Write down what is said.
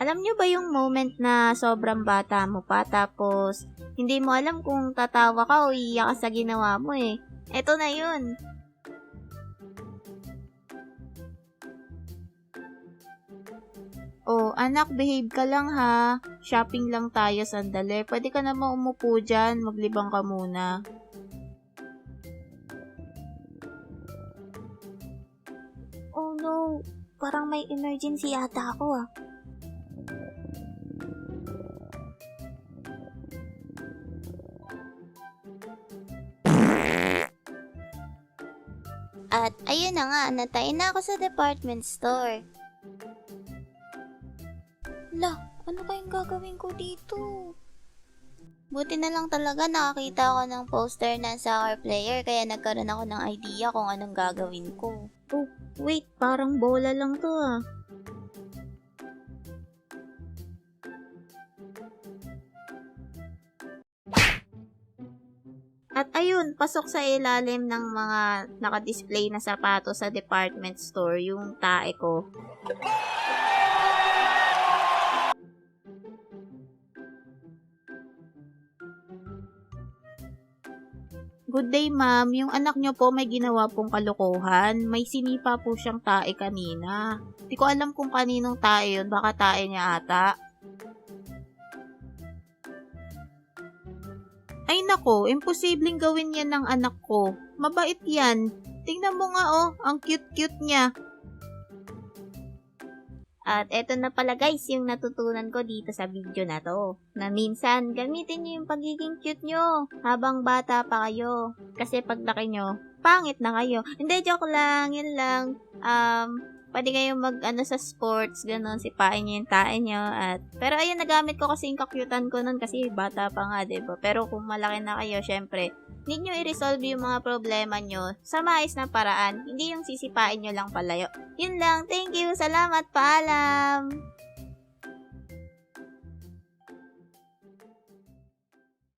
Alam nyo ba yung moment na sobrang bata mo pa tapos hindi mo alam kung tatawa ka o iiyak sa ginawa mo eh. Eto na yun. Oh, anak, behave ka lang ha. Shopping lang tayo sandali. Pwede ka naman umupo dyan. Maglibang ka muna. Oh no, parang may emergency ata ako ah. At ayun na nga, natayin na ako sa department store. La, ano kayang gagawin ko dito? Buti na lang talaga nakakita ako ng poster ng soccer player kaya nagkaroon ako ng idea kung anong gagawin ko. Oh, wait, parang bola lang to ah. At ayun, pasok sa ilalim ng mga nakadisplay na sapatos sa department store yung tae ko. Good day, ma'am. Yung anak niyo po may ginawa pong kalokohan. May sinipa po siyang tae kanina. Di ko alam kung kaninong tae yun. Baka tae niya ata. Ay nako, imposibleng gawin yan ng anak ko. Mabait yan. Tingnan mo nga oh, ang cute-cute niya. At eto na pala guys, yung natutunan ko dito sa video na to. Na minsan, gamitin nyo yung pagiging cute nyo habang bata pa kayo. Kasi paglaki nyo, pangit na kayo. Hindi, joke lang, yun lang. Um, pwede kayong mag, ano, sa sports, ganun, sipain nyo yung tae nyo. At, pero ayun, nagamit ko kasi yung kakyutan ko nun kasi bata pa nga, ba Pero kung malaki na kayo, syempre, need nyo i-resolve yung mga problema nyo sa maayos na paraan. Hindi yung sisipain nyo lang palayo. Yun lang. Thank you. Salamat. Paalam.